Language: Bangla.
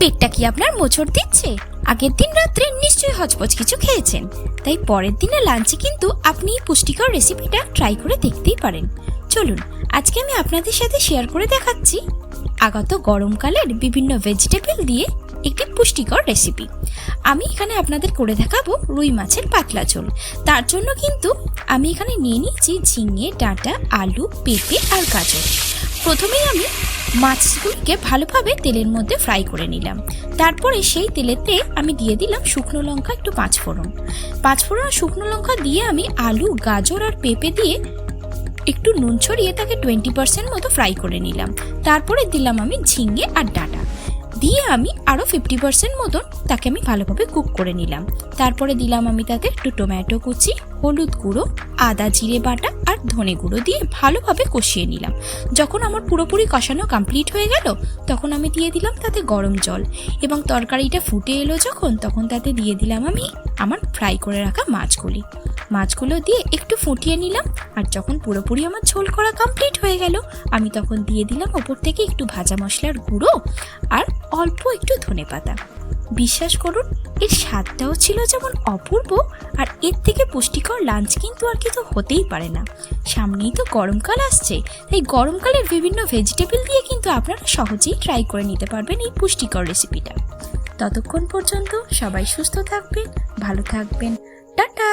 পেটটা কি আপনার মোচড় দিচ্ছে? আগের দিন রাত্রে নিশ্চয়ই হজপচ কিছু খেয়েছেন। তাই পরের দিনে লাঞ্চে কিন্তু আপনি এই পুষ্টিকর রেসিপিটা ট্রাই করে দেখতেই পারেন। চলুন, আজকে আমি আপনাদের সাথে শেয়ার করে দেখাচ্ছি আগত গরমকালের বিভিন্ন ভেজিটেবল দিয়ে একটি পুষ্টিকর রেসিপি আমি এখানে আপনাদের করে দেখাবো রুই মাছের পাতলা ঝোল। তার জন্য কিন্তু আমি এখানে নিয়ে নিয়েছি ঝিঙে, ডাঁটা, আলু, পেঁপে আর গাজর। প্রথমেই আমি মাছগুলিকে ভালোভাবে তেলের মধ্যে ফ্রাই করে নিলাম। তারপরে সেই তেলেতে আমি দিয়ে দিলাম শুকনো লঙ্কা, একটু পাঁচফোড়ন। পাঁচফোড়ন আর শুকনো লঙ্কা দিয়ে আমি আলু, গাজর আর পেঁপে দিয়ে একটু নুন ছড়িয়ে তাকে টোয়েন্টি পার্সেন্ট মতো ফ্রাই করে নিলাম। তারপরে দিলাম আমি ঝিঙে আর ডাঁটা। দিয়ে আমি আরও ফিফটি পার্সেন্ট মতন তাকে আমি ভালোভাবে কুক করে নিলাম। তারপরে দিলাম আমি তাতে একটু টমেটো কুচি, হলুদ গুঁড়ো, আদা জিরে বাটা আর ধনে গুঁড়ো দিয়ে ভালোভাবে কষিয়ে নিলাম। যখন আমার পুরোপুরি কষানো কমপ্লিট হয়ে গেল, তখন আমি দিয়ে দিলাম তাতে গরম জল এবং তরকারিটা ফুটে এলো যখন, তখন তাতে দিয়ে দিলাম আমি আমার ফ্রাই করে রাখা মাছগুলি। মাছগুলো দিয়ে একটু ফুটিয়ে নিলাম, আর যখন পুরোপুরি আমার ঝোল করা কমপ্লিট হয়ে গেল, আমি তখন দিয়ে দিলাম ওপর থেকে একটু ভাজা মশলার গুঁড়ো আর অল্প একটু ধনে পাতা। বিশ্বাস করুন, এর স্বাদটাও ছিল যেমন অপূর্ব, আর এর থেকে পুষ্টিকর লাঞ্চ কিন্তু আর কিছু হতেই পারে না। সামনেই তো গরমকাল আসছে, তাই গরমকালের বিভিন্ন ভেজিটেবল দিয়ে কিন্তু আপনারা সহজেই ট্রাই করে নিতে পারবেন এই পুষ্টিকর রেসিপিটা ততক্ষণ পর্যন্ত সবাই সুস্থ থাকবেন, ভালো থাকবেন। টাটা!